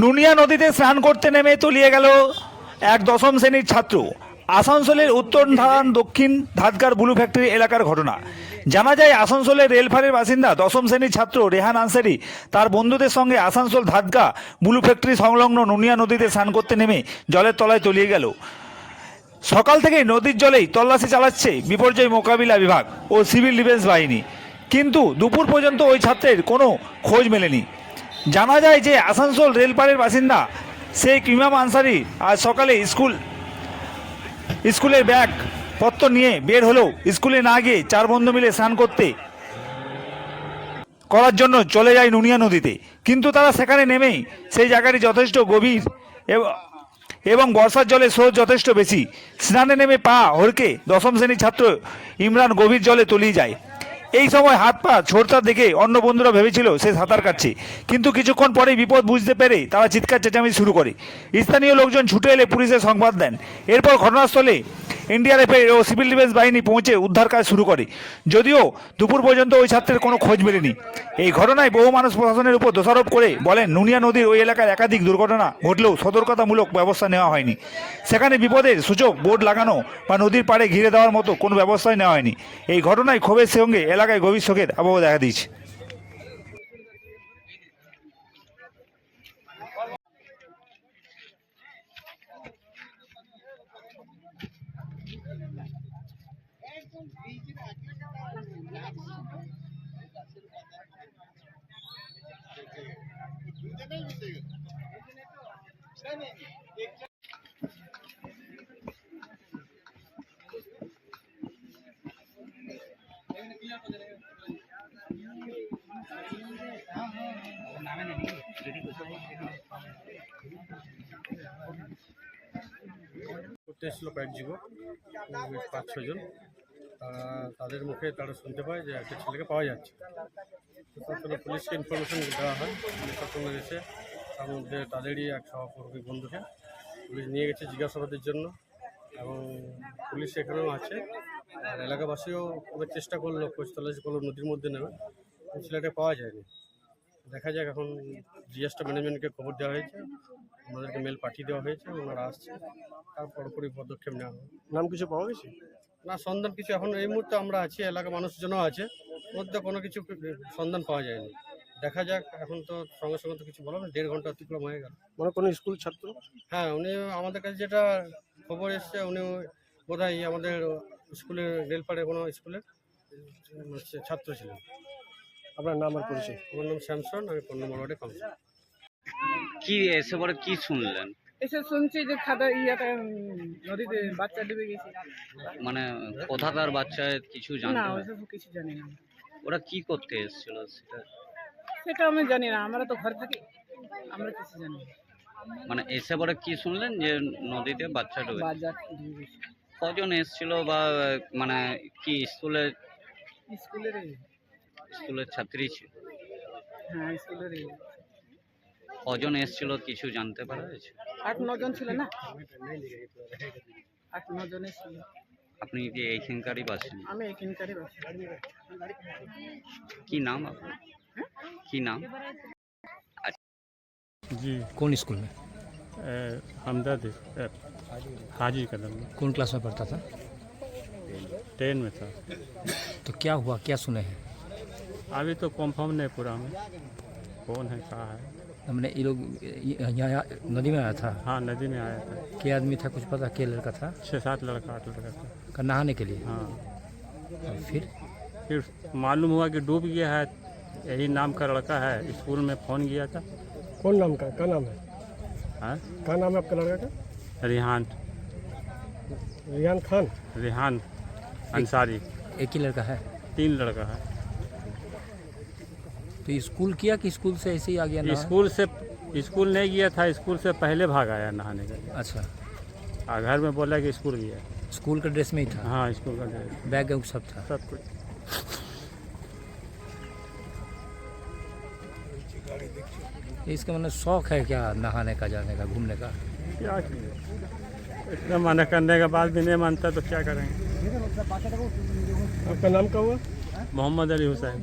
নুনিয়া নদীতে স্নান করতে নেমে তলিয়ে গেল এক দশম শ্রেণির ছাত্র। আসানসোলের উত্তর ধারান দক্ষিণ ধাদগার ব্লু ফ্যাক্টরি এলাকার ঘটনা। জানা যায়, আসানসোলের রেলফারের বাসিন্দা, দশম শ্রেণির ছাত্র রেহান আনসারি তার বন্ধুদের সঙ্গে আসানসোল ধাদগা ব্লু ফ্যাক্টরি সংলগ্ন নুনিয়া নদীতে স্নান করতে নেমে জলের তলায় তলিয়ে গেল। সকাল থেকেই নদীর জলেই তল্লাশি চালাচ্ছে বিপর্যয় মোকাবিলা বিভাগ ও সিভিল ডিফেন্স বাহিনী। কিন্তু দুপুর পর্যন্ত ওই ছাত্রের কোনো খোঁজ মেলেনি। জানা যায় যে আসানসোল রেলপাড়ের বাসিন্দা শেখ ইমাম আনসারি আজ সকালে স্কুল, স্কুলের ব্যাগ, পত্র নিয়ে বের হলেও স্কুলে না গিয়ে চার বন্ধু মিলে স্নান করতে করার জন্য চলে যায় নুনিয়া নদীতে। কিন্তু তারা সেখানে নেমেই সেই জায়গাটি যথেষ্ট গভীর এবং- বর্ষার জলে স্রোত যথেষ্ট বেশি। স্নানে নেমে পা হড়কে দশম শ্রেণির ছাত্র ইমরান গভীর জলে তলিয়ে যায়। এই সময় হাত পা ছোড়তা দেখে অন্য বন্ধুরা ভেবেছিল সে সাঁতার কাটছে। কিন্তু কিছুক্ষণ পরেই বিপদ বুঝতে পেরে তারা চিৎকার চেঁচামেচি শুরু করে। স্থানীয় লোকজন ছুটে এলে পুলিশের সংবাদ দেন। এরপর ঘটনাস্থলে এনডিআরএফ ও সিভিল ডিফেন্স বাহিনী পৌঁছে উদ্ধার কাজ শুরু করে। যদিও দুপুর পর্যন্ত ওই ছাত্রের কোনো খোঁজ মেলেনি। এই ঘটনায় বহু মানুষ প্রশাসনের উপর দোষারোপ করে বলেন, নুনিয়া নদীর ওই এলাকার একাধিক দুর্ঘটনা ঘটলেও সতর্কতামূলক ব্যবস্থা নেওয়া হয়নি। সেখানে বিপদের সূচক বোর্ড লাগানো বা নদীর পাড়ে ঘিরে দেওয়ার মতো কোনো ব্যবস্থাই নেওয়া হয়নি। এই ঘটনায় ক্ষোভের সঙ্গে এলাকায় গভীর শোকের আবহাওয়া দেখা দিয়েছে। করতে এসেছিল কয়েক পাঁচ ছজন তাদের মুখে তারা শুনতে পায় যে একটা ছেলেকে পাওয়া যাচ্ছে। পুলিশকে ইনফরমেশন দেওয়া হয়। এসে তার মধ্যে তাদেরই এক সহকর্মী বন্ধুকে পুলিশ নিয়ে গেছে জিজ্ঞাসাবাদের জন্য এবং পুলিশ এখানেও আছে। আর এলাকাবাসীও চেষ্টা করল খোঁজ তলাশি করল নদীর মধ্যে নেবে ছেলেটা পাওয়া যায়নি। দেখা যাক এখন জিএসটা ম্যানেজমেন্টকে খবর দেওয়া হয়েছে আমাদেরকে মেল পাঠিয়ে দেওয়া হয়েছে ওনারা আসছে তার পরপরই পদক্ষেপ নেওয়া হবে। নাম কিছু পাওয়া গেছে? না সন্ধান কিছু এখন এই মুহূর্তে আমরা আছি এলাকা মানুষজনও আছে মধ্যে কোনো কিছু সন্ধান পাওয়া যায়নি। দেখা যাক এখন তো সঙ্গে সঙ্গে তো কিছু বলা না দেড় ঘণ্টা অতিক্রম হয়ে গেল। মানে কোনো স্কুল ছাত্র? হ্যাঁ উনি আমাদের কাছে যেটা খবর এসছে উনি বোধহয় আমাদের স্কুলের রেলপাড়ে কোনো স্কুলের ছাত্র ছিলেন। আপনার নাম আর পরিচয়? আমার নাম শ্যামসন আমি পনেরো নম্বর ওয়ার্ডে কাউন্সিলর কি এসে পরে কি শুনলেন? এসে শুনছি যে খাদা ইয়েটা নদীতে বাচ্চা ডুবে গেছে। মানে কোথাকার বাচ্চা কিছু জানতে না কিছু জানি না। ওরা কি করতে এসেছিল সেটা? সেটা আমি জানি না আমরা তো ঘর থাকি আমরা কিছু জানি না। মানে এসে পরে কি শুনলেন যে নদীতে বাচ্চা ডুবে বাজার কজন এসেছিল বা মানে কি স্কুলে? স্কুলের স্কুলের ছাত্রী ছিল। হ্যাঁ স্কুলের কজন এসেছিল কিছু জানতে পারা গেছে আট নজন ছিল না? আট নজনে ছিল। আপনি কি এইখানকারই বাসিন্দা? আমি এখানকারই বাসি কি নাম আপনার? की नाम? जी। कौन स्कूल में? हमदर्द हाजी कदम। कौन क्लास में पढ़ता था? टेन में था। तो क्या हुआ? क्या सुने हैं? अभी तो कंफर्म नहीं पूरा हमें कौन है कहाँ है? हमने ये लोग यहाँ नदी में आया था? हाँ नदी में आया था। क्या आदमी था कुछ पता? क्या लड़का था? छः सात लड़का आठ लड़का था। नहाने के लिए? हाँ। फिर? फिर मालूम हुआ कि डूब गया है यही नाम का लड़का है स्कूल में फ़ोन किया था। कौन नाम का? क्या नाम है? हाँ? क्या नाम है आपका लड़का का? रिहान। रियान खान। रिहान अंसारी। एक ही लड़का है? तीन लड़का है। तो स्कूल किया कि स्कूल से ऐसे ही आ गया स्कूल से स्कूल नहीं गया था स्कूल से पहले भाग आया नहाने के लिए। अच्छा। और घर में बोला कि स्कूल गया। स्कूल के ड्रेस में ही था? हाँ स्कूल का ड्रेस, बैग सब था? सब कुछ। इसका मतलब शौक है क्या नहाने का जाने का घूमने का? क्या इतना मना करने के बाद भी नहीं मानता तो क्या करेंगे आपका नाम क्या हुआ? मोहम्मद अली हुसैन।